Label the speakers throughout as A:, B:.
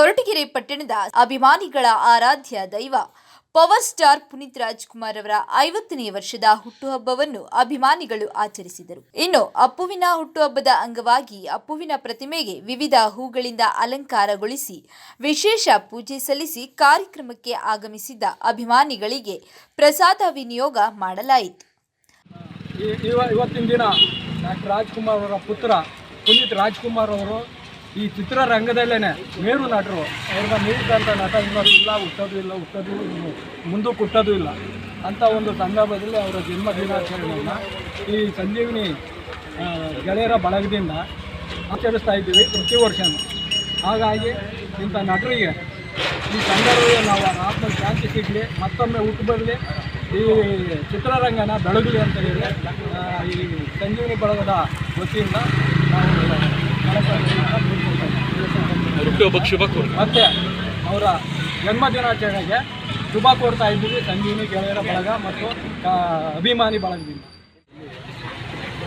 A: ಕೊರಟಗೆರೆ ಪಟ್ಟಣದ ಅಭಿಮಾನಿಗಳ ಆರಾಧ್ಯ ದೈವ ಪವರ್ ಸ್ಟಾರ್ ಪುನೀತ್ ರಾಜ್ಕುಮಾರ್ ಅವರ ಐವತ್ತನೇ ವರ್ಷದ ಹುಟ್ಟುಹಬ್ಬವನ್ನು ಅಭಿಮಾನಿಗಳು ಆಚರಿಸಿದರು. ಇನ್ನು ಅಪ್ಪುವಿನ ಹುಟ್ಟುಹಬ್ಬದ ಅಂಗವಾಗಿ ಅಪ್ಪುವಿನ ಪ್ರತಿಮೆಗೆ ವಿವಿಧ ಹೂಗಳಿಂದ ಅಲಂಕಾರಗೊಳಿಸಿ ವಿಶೇಷ ಪೂಜೆ ಸಲ್ಲಿಸಿ ಕಾರ್ಯಕ್ರಮಕ್ಕೆ ಆಗಮಿಸಿದ್ದ ಅಭಿಮಾನಿಗಳಿಗೆ ಪ್ರಸಾದ ವಿನಿಯೋಗ ಮಾಡಲಾಯಿತು.
B: ಇವತ್ತಿನ ದಿನ ಡಾಕ್ಟರ್ ರಾಜ್ಕುಮಾರ್ ಅವರ ಪುತ್ರ ಪುನೀತ್ ರಾಜ್ಕುಮಾರ್ ಅವರು ಈ ಚಿತ್ರರಂಗದಲ್ಲೇ ಮೇರು ನಟರು. ಅವ್ರನ್ನ ಮೀರಿದಂಥ ನಟ ಇನ್ನೊಂದು ಇಲ್ಲ, ಹುಟ್ಟೋದು ಇಲ್ಲ, ಹುಟ್ಟೋದು ಇನ್ನು ಮುಂದಕ್ಕೆ ಹುಟ್ಟೋದು ಇಲ್ಲ. ಅಂಥ ಒಂದು ಸಂದರ್ಭದಲ್ಲಿ ಅವರ ಜನ್ಮ ದಿನಾಚರಣೆಯನ್ನು ಈ ಸಂಜೀವಿನಿ ಗೆಳೆಯರ ಬಳಗದಿಂದ ಆಚರಿಸ್ತಾ ಇದ್ದೀವಿ ಪ್ರತಿ ವರ್ಷವೂ ಹಾಗಾಗಿ ಇಂಥ ನಟರಿಗೆ ಈ ಸಂದರ್ಭದಲ್ಲಿ ನಾವು ಆತ್ಮ ಶಾಂತಿ ಸಿಗಲಿ, ಮತ್ತೊಮ್ಮೆ ಹುಟ್ಟು ಬರಲಿ, ಈ ಚಿತ್ರರಂಗನ ಬೆಳಗಲಿ ಅಂತ ಹೇಳಿ ಈ ಸಂಜೀವಿನಿ ಬಳಗದ ವತಿಯಿಂದ ನಾವು ಮತ್ತೆ ಅವರ ಜನ್ಮದಿನಾಚರಣೆಗೆ ಶುಭ ಕೋರ್ತಾ ಇದ್ದೀವಿ. ಸಂಜೀವಿನಿ ಗೆಳೆಯರ ಬಳಗ ಮತ್ತು ಅಭಿಮಾನಿ ಬಳಗದಿಂದ.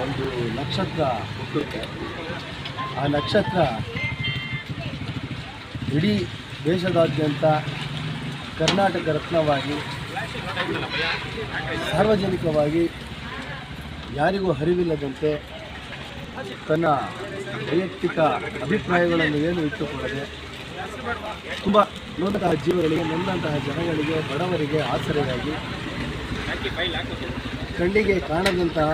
C: ಒಂದು ನಕ್ಷತ್ರ ಹುಟ್ಟುತ್ತೆ. ಆ ನಕ್ಷತ್ರ ಇಡೀ ದೇಶದಾದ್ಯಂತ ಕರ್ನಾಟಕ ರತ್ನವಾಗಿ ಸಾರ್ವಜನಿಕವಾಗಿ ಯಾರಿಗೂ ಹರಿವಿಲ್ಲದಂತೆ ತನ್ನ ವೈಯಕ್ತಿಕ ಅಭಿಪ್ರಾಯಗಳನ್ನು ಏನು ಇಟ್ಟುಕೊಳ್ಳದೆ ತುಂಬ ನೋಡಿದಂತಹ ಜೀವಗಳಿಗೆ ನೊಂದಂತಹ ಜನಗಳಿಗೆ, ಬಡವರಿಗೆ ಆಸರೆಯಾಗಿ ಕಣ್ಣಿಗೆ ಕಾಣದಂತಹ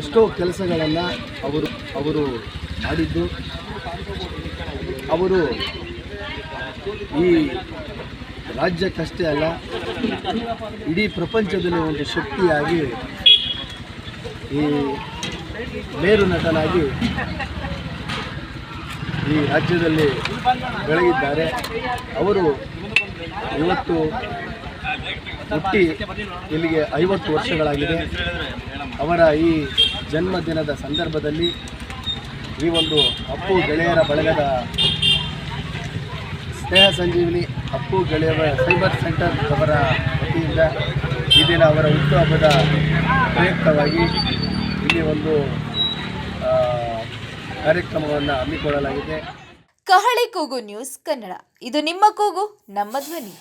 C: ಎಷ್ಟೋ ಕೆಲಸಗಳನ್ನು ಅವರು ಅವರು ಮಾಡಿದ್ದು. ಅವರು ಈ ರಾಜ್ಯಕ್ಕಷ್ಟೇ ಅಲ್ಲ, ಇಡೀ ಪ್ರಪಂಚದಲ್ಲಿ ಒಂದು ಶಕ್ತಿಯಾಗಿ ಈ ಮೇರು ನಟನಾಗಿ ಈ ರಾಜ್ಯದಲ್ಲಿ ಬೆಳಗಿದ್ದಾರೆ. ಅವರು ಇವತ್ತು ಹುಟ್ಟಿ ಇಲ್ಲಿಗೆ ಐವತ್ತು ವರ್ಷಗಳಾಗಿದೆ. ಅವರ ಈ ಜನ್ಮದಿನದ ಸಂದರ್ಭದಲ್ಲಿ ಈ ಒಂದು ಅಪ್ಪು ಗೆಳೆಯರ ಬಳಗದ ಸ್ನೇಹ ಸಂಜೀವಿನಿ ಅಪ್ಪು ಗೆಳೆಯರ ಸೈಬರ್ ಸೆಂಟರ್ ಅವರ ವತಿಯಿಂದ ಈ ದಿನ ಅವರ ಹುಟ್ಟುಹಬ್ಬದ ಪ್ರಯುಕ್ತವಾಗಿ ಇಲ್ಲಿ ಒಂದು ಕಾರ್ಯಕ್ರಮವನ್ನು ಹಮ್ಮಿಕೊಳ್ಳಲಾಗಿದೆ.
A: ಕಹಳೆ ಕೂಗು ನ್ಯೂಸ್ ಕನ್ನಡ. ಇದು ನಿಮ್ಮ ಕೂಗು ನಮ್ಮ ಧ್ವನಿ.